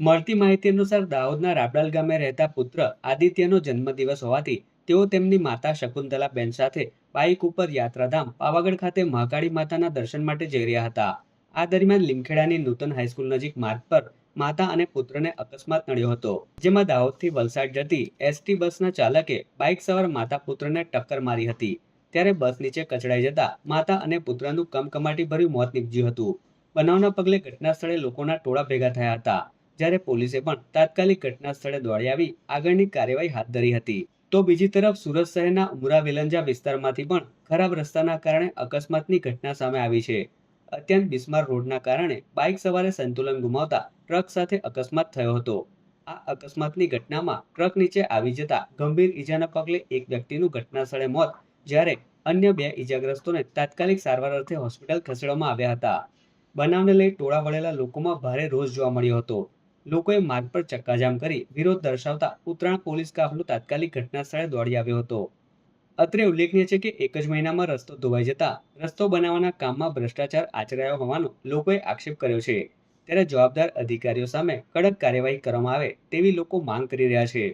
મળતી માહિતી અનુસાર દાહોદના રાબડાલ ગામે રહેતા પુત્ર આદિત્યનો જન્મદિવસ હોવાથી તેઓ તેમની માતા શકુંતલાબેન સાથે બાઇક ઉપર યાત્રાધામ પાવાગઢ ખાતે મહાકાળી માતાના દર્શન માટે જઈ રહ્યા હતા. આ દરમિયાન લીમખેડાની નૂતન હાઈસ્કૂલ નજીક માર્ગ પર માતા અને પુત્રને અકસ્માત નડ્યો હતો, જેમાં દાહોદથી વલસાડ જતી એસટી બસના ચાલકે બાઇક સવાર માતા પુત્રને ટક્કર મારી હતી. ત્યારે બસ નીચે કચડાઈ જતા માતા અને પુત્રનું કમકમાટી ભર્યું મોત નીપજ્યું હતું. બનાવના પગલે ઘટના સ્થળે લોકોના ટોળા ભેગા થયા હતા. જ્યારે પોલીસે પણ તાત્કાલિક ઘટના સ્થળે દોડી આવી, આગળની કાર્યવાહી હાથ ધરી હતી. તો બીજી તરફ સુરત શહેરના ઉમરા વેલંજા વિસ્તારમાંથી પણ ખરાબ રસ્તાના કારણે અકસ્માતની ઘટના સામે આવી છે. અત્યંત બિસ્માર રોડના કારણે બાઇક સવારે સંતુલન ગુમાવતા ટ્રક સાથે અકસ્માત થયો હતો. આ અકસ્માતની ઘટનામાં ટ્રક નીચે આવી જતા ગંભીર ઈજાના પગલે એક વ્યક્તિનું ઘટના સ્થળે મોત, જ્યારે અન્ય બે ઈજાગ્રસ્તોને તાત્કાલિક સારવાર અર્થે હોસ્પિટલ ખસેડવામાં આવ્યા હતા. બનાવને લઈ ટોળા વળેલા લોકોમાં ભારે રોષ જોવા મળ્યો હતો. લોકોએ માર્ગ પર ચક્કાજામ કરી વિરોધ દર્શાવતા ઉત્તરાયણ પોલીસ કાફલો તાત્કાલિક ઘટના સ્થળે દોડી આવ્યો હતો. અત્રે ઉલ્લેખનીય છે કે એક જ મહિનામાં રસ્તો ધોવાઈ જતા રસ્તો બનાવવાના કામમાં ભ્રષ્ટાચાર આચરાયો હોવાનો લોકોએ આક્ષેપ કર્યો છે. ત્યારે જવાબદાર અધિકારીઓ સામે કડક કાર્યવાહી કરવામાં આવે તેવી લોકો માંગ કરી રહ્યા છે.